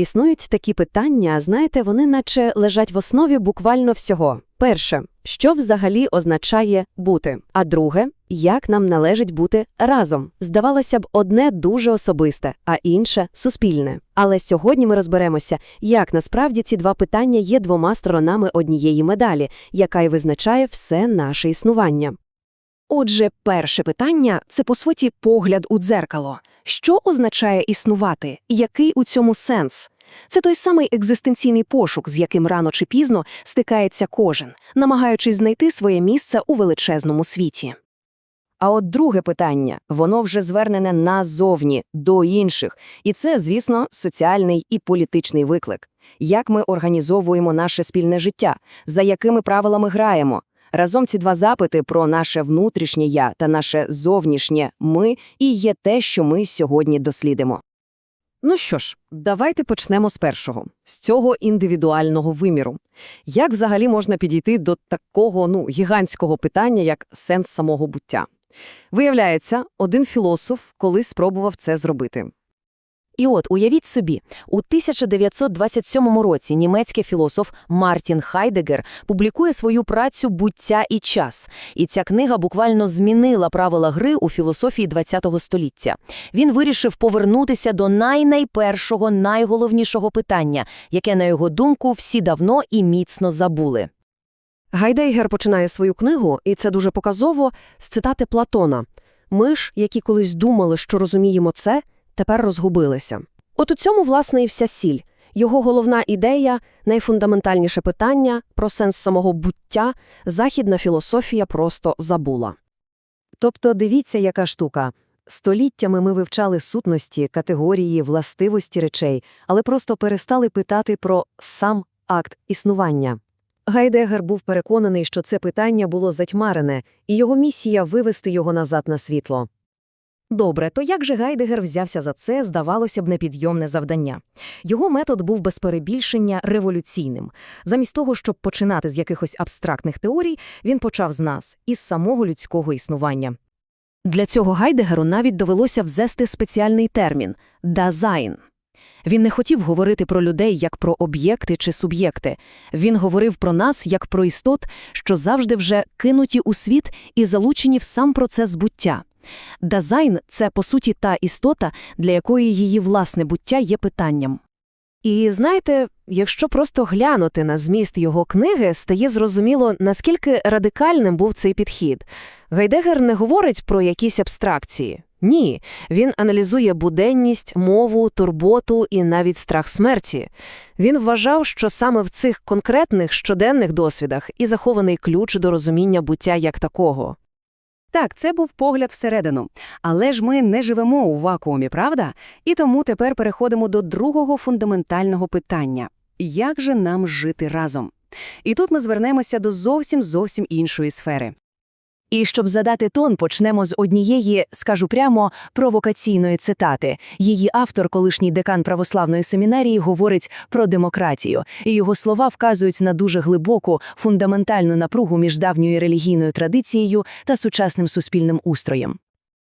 Існують такі питання, знаєте, вони наче лежать в основі буквально всього. Перше, що взагалі означає бути? А друге, як нам належить бути разом? Здавалося б, одне дуже особисте, а інше суспільне. Але сьогодні ми розберемося, як насправді ці два питання є двома сторонами однієї медалі, яка й визначає все наше існування. Отже, перше питання це по суті погляд у дзеркало. Що означає існувати? Який у цьому сенс? Це той самий екзистенційний пошук, з яким рано чи пізно стикається кожен, намагаючись знайти своє місце у величезному світі. А от друге питання, воно вже звернене назовні, до інших. І це, звісно, соціальний і політичний виклик. Як ми організовуємо наше спільне життя, за якими правилами граємо? Разом ці два запити про наше внутрішнє «я» та наше зовнішнє «ми» і є те, що ми сьогодні дослідимо. Ну що ж, давайте почнемо з першого, з цього індивідуального виміру. Як взагалі можна підійти до такого ну, гігантського питання, як сенс самого буття? Виявляється, один філософ колись спробував це зробити. І от, уявіть собі, у 1927 році німецький філософ Мартін Хайдегер публікує свою працю «Буття і час». І ця книга буквально змінила правила гри у філософії ХХ століття. Він вирішив повернутися до найнайпершого, найголовнішого питання, яке, на його думку, всі давно і міцно забули. Гайдейгер починає свою книгу, і це дуже показово, з цитати Платона. Ми ж, які колись думали, що розуміємо це, тепер розгубилися. От у цьому, власне, і вся сіль. Його головна ідея, найфундаментальніше питання про сенс самого буття, західна філософія просто забула. Тобто дивіться, яка штука. Століттями ми вивчали сутності, категорії, властивості речей, але просто перестали питати про сам акт існування. Гайдегер був переконаний, що це питання було затьмарене, і його місія – вивести його назад на світло. Добре, то як же Гайдегер взявся за це, здавалося б, непідйомне завдання? Його метод був без перебільшення революційним. Замість того, щоб починати з якихось абстрактних теорій, він почав з нас, із самого людського існування. Для цього Гайдегеру навіть довелося взести спеціальний термін – «дазайн». Він не хотів говорити про людей як про об'єкти чи суб'єкти. Він говорив про нас як про істот, що завжди вже кинуті у світ і залучені в сам процес буття. Дазайн – це, по суті, та істота, для якої її власне буття є питанням. І знаєте, якщо просто глянути на зміст його книги, стає зрозуміло, наскільки радикальним був цей підхід. Гайдегер не говорить про якісь абстракції. Ні, він аналізує буденність, мову, турботу і навіть страх смерті. Він вважав, що саме в цих конкретних щоденних досвідах і захований ключ до розуміння буття як такого. Так, це був погляд всередину. Але ж ми не живемо у вакуумі, правда? І тому тепер переходимо до другого фундаментального питання – як же нам жити разом? І тут ми звернемося до зовсім-зовсім іншої сфери. І щоб задати тон, почнемо з однієї, скажу прямо, провокаційної цитати. Її автор, колишній декан православної семінарії, говорить про демократію, і його слова вказують на дуже глибоку, фундаментальну напругу між давньою релігійною традицією та сучасним суспільним устроєм.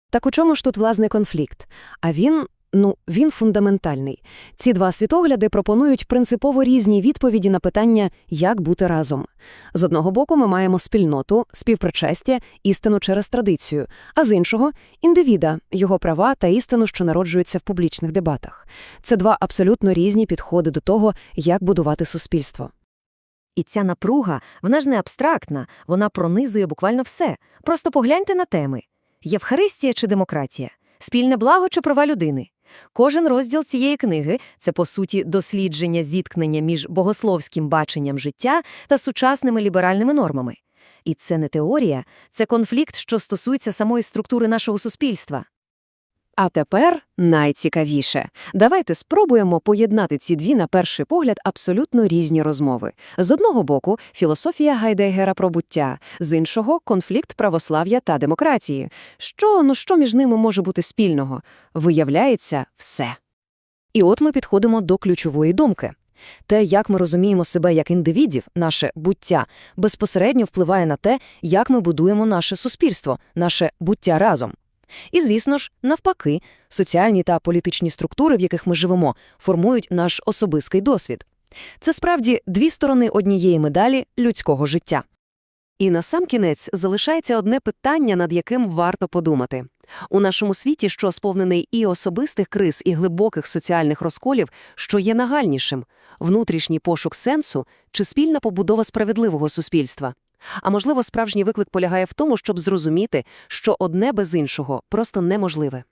Так у чому ж тут власний конфлікт? А він, ну, він фундаментальний. Ці два світогляди пропонують принципово різні відповіді на питання, як бути разом. З одного боку, ми маємо спільноту, співпричастя, істину через традицію, а з іншого – індивіда, його права та істину, що народжуються в публічних дебатах. Це два абсолютно різні підходи до того, як будувати суспільство. І ця напруга, вона ж не абстрактна, вона пронизує буквально все. Просто погляньте на теми. Євхаристія чи демократія? Спільне благо чи права людини? Кожен розділ цієї книги – це, по суті, дослідження зіткнення між богословським баченням життя та сучасними ліберальними нормами. І це не теорія, це конфлікт, що стосується самої структури нашого суспільства. А тепер найцікавіше. Давайте спробуємо поєднати ці дві, на перший погляд, абсолютно різні розмови. З одного боку – філософія Гайдегера про буття, з іншого – конфлікт православ'я та демократії. Що, ну що між ними може бути спільного? Виявляється, все. І от ми підходимо до ключової думки. Те, як ми розуміємо себе як індивідів, наше буття, безпосередньо впливає на те, як ми будуємо наше суспільство, наше буття разом. І, звісно ж, навпаки, соціальні та політичні структури, в яких ми живемо, формують наш особистий досвід. Це справді дві сторони однієї медалі людського життя. І на сам кінець залишається одне питання, над яким варто подумати. У нашому світі, що сповнений і особистих криз, і глибоких соціальних розколів, що є нагальнішим – внутрішній пошук сенсу чи спільна побудова справедливого суспільства? А можливо, справжній виклик полягає в тому, щоб зрозуміти, що одне без іншого просто неможливе.